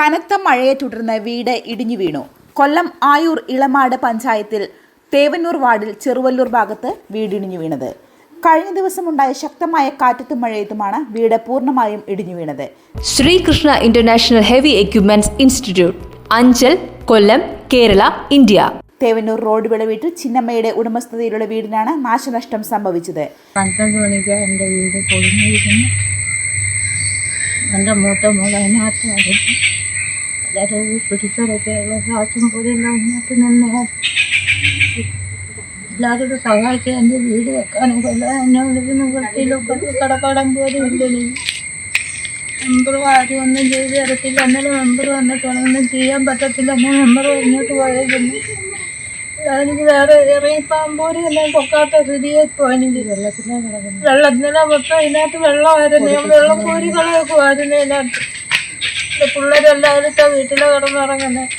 കനത്ത മഴയെ തുടർന്ന് വീട് ഇടിഞ്ഞു വീണു. കൊല്ലം ആയൂർ ഇളമാട് പഞ്ചായത്തിൽ തേവന്നൂർ വാർഡിൽ ചെറുവല്ലൂർ ഭാഗത്ത് വീടിടിഞ്ഞു വീണത്. കഴിഞ്ഞ ദിവസമുണ്ടായ ശക്തമായ കാറ്റത്തും മഴയത്തുമാണ് വീട് പൂർണമായും ഇടിഞ്ഞു വീണത്. Sreekrishna international heavy equipments institute Anchal Kollam Kerala India. Thevannur road Vilaveettil ചിന്നമ്മയുടെ ഉടമസ്ഥതയിലുള്ള വീടിനാണ് നാശനഷ്ടം സംഭവിച്ചത്. പന്ത്രണ്ട് മണിക്ക് എന്റെ വീട് പൊളിഞ്ഞിരുന്നു എന്റെ മൂത്ത മോൾ അതിനകത്തായിരുന്നു എല്ലാവരും പിടിച്ചൊരൊക്കെയുള്ള സാക്ഷ്യം പോലെല്ലാം അതിനകത്ത് നിന്ന് എല്ലാവരോടും സഹായിച്ച് എന്റെ വീട് വെക്കാനും കൊല്ലാൻ എന്നെ വിളിക്കുന്ന. വൃത്തിയിലൊക്കെ കടപ്പാടം പോലും ഇല്ല എനിക്ക് മെമ്പറും ആരും ഒന്നും ചെയ്ത് തരത്തില്ല. എന്നാലും മെമ്പർ വന്നിട്ടാണ്. ഒന്നും ചെയ്യാൻ പറ്റത്തില്ല. എന്നാൽ മെമ്പർ ഇങ്ങോട്ട് പോയതെന്ന് എനിക്ക് വേറെ ഇറങ്ങിപ്പാൻ പോലും എല്ലാം പൊക്കാത്ത സ്ഥിതിയെ എനിക്ക് വെള്ളത്തിനാ വെള്ളത്തിലെ മൊത്തം ഇതിനകത്ത് വെള്ളമായിരുന്നു. വെള്ളം കോരി കളയൊക്കുമായിരുന്നു ഇതിനകത്ത്. എന്റെ പിള്ളേരെല്ലാവരും വീട്ടിലെ വീട്ടിൽ കിടന്നിറങ്ങുന്നത്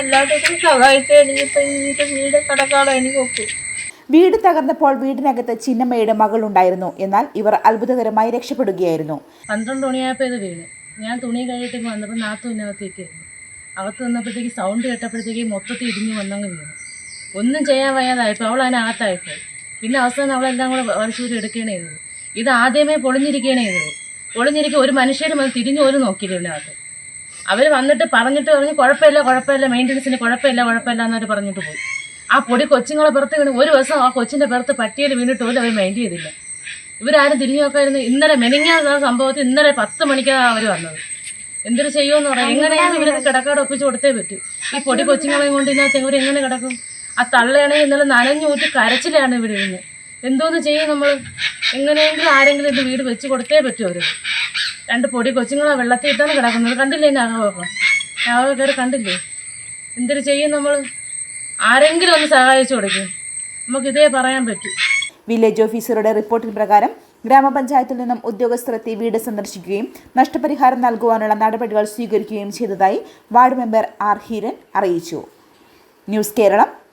എല്ലാത്തിനും സഹായിച്ചു എനിക്കിപ്പോൾ ഈ വീട് കിടക്കാതെ എനിക്ക് ഒക്കും. വീട് തകർന്നപ്പോൾ വീടിനകത്ത് ചിന്നമ്മയുടെ മകൾ ഉണ്ടായിരുന്നു എന്നാൽ ഇവർ അത്ഭുതകരമായി രക്ഷപ്പെടുകയായിരുന്നു. പന്ത്രണ്ട് മണിയായപ്പോൾ ഇത് വീണ്. ഞാൻ തുണി കഴിയിട്ടേക്ക് വന്നപ്പോൾ നാത്തു വന്നകത്തേക്കായിരുന്നു അകത്ത് വന്നപ്പോഴത്തേക്ക് സൗണ്ട് കേട്ടപ്പോഴത്തേക്ക് മൊത്തത്തിൽ ഇടിഞ്ഞ് വന്നങ്ങ് വീണു. ഒന്നും ചെയ്യാൻ വയ്യാതായപ്പോൾ അവൾ അതിനകത്തായിപ്പോയി പിന്നെ അവസാനം അവളെല്ലാം കൂടെ വലിച്ചൂരി എടുക്കുകയാണ് ചെയ്തത്. ഇത് ആദ്യമേ പൊളിഞ്ഞിരിക്കുകയാണ് ചെയ്തത്. പൊളിഞ്ഞിരിക്കുക ഒരു മനുഷ്യരും അത് തിരിഞ്ഞു പോലും നോക്കിയില്ല ഇതിനകത്ത് അവർ വന്നിട്ട് പറഞ്ഞിട്ട് പറഞ്ഞ് കുഴപ്പമില്ല കുഴപ്പമില്ല മെയിന്റനൻസിന് കുഴപ്പമില്ല കുഴപ്പമില്ല എന്നവർ പറഞ്ഞിട്ട് പോയി. ആ പൊടി കൊച്ചുങ്ങളെ പുറത്ത് വീണ് ഒരു ദിവസം ആ കൊച്ചിന്റെ പുറത്ത് പട്ടിയിൽ വീണിട്ട് പോലും അവർ മൈൻഡ് ചെയ്തില്ല. ഇവരാരും തിരിഞ്ഞു നോക്കായിരുന്നു ഇന്നലെ മെനിങ്ങാത്ത സംഭവത്തിൽ ഇന്നലെ പത്ത് മണിക്കാണ് അവർ വന്നത്. എന്തൊരു ചെയ്യുമെന്ന് പറയാം. എങ്ങനെയാണ് ഇവർ കിടക്കാട് ഒപ്പിച്ച് കൊടുത്തേ പറ്റൂ. ഈ പൊടി കൊച്ചുങ്ങളെയും കൊണ്ട് ഇതിനകത്ത് ഇവർ എങ്ങനെ കിടക്കും? ആ തള്ളയാണെങ്കിൽ ഇന്നലെ നനഞ്ഞു നനഞ്ഞൂറ്റി കരച്ചിലാണ് ഇവർ ഇരുന്ന്. എന്തോന്ന് ചെയ്യും നമ്മൾ എങ്ങനെയെങ്കിലും ആരെങ്കിലും ഇത് വീട് വെച്ച് കൊടുത്തേ പറ്റൂ അവർ രണ്ട് പൊടി കൊച്ചുങ്ങളാ വെള്ളത്തിൽ ഇട്ടാണ് കിടക്കുന്നത്? കണ്ടില്ലേ ആകെ? ഞാൻ കയറി കണ്ടില്ലേ? എന്തൊരു ചെയ്യും നമ്മൾ ആരെങ്കിലും ഒന്ന് സഹായിച്ചു കൊടുക്കും. നമുക്കിതേ പറയാൻ പറ്റൂ. വില്ലേജ് ഓഫീസറുടെ റിപ്പോർട്ടിൻ പ്രകാരം ഗ്രാമപഞ്ചായത്തിൽ നിന്നും ഉദ്യോഗസ്ഥർ എത്തി വീട് സന്ദർശിക്കുകയും നഷ്ടപരിഹാരം നൽകുവാനുള്ള നടപടികൾ സ്വീകരിക്കുകയും ചെയ്തതായി വാർഡ് മെമ്പർ ആർ ഹീരൻ അറിയിച്ചു. News Keralam.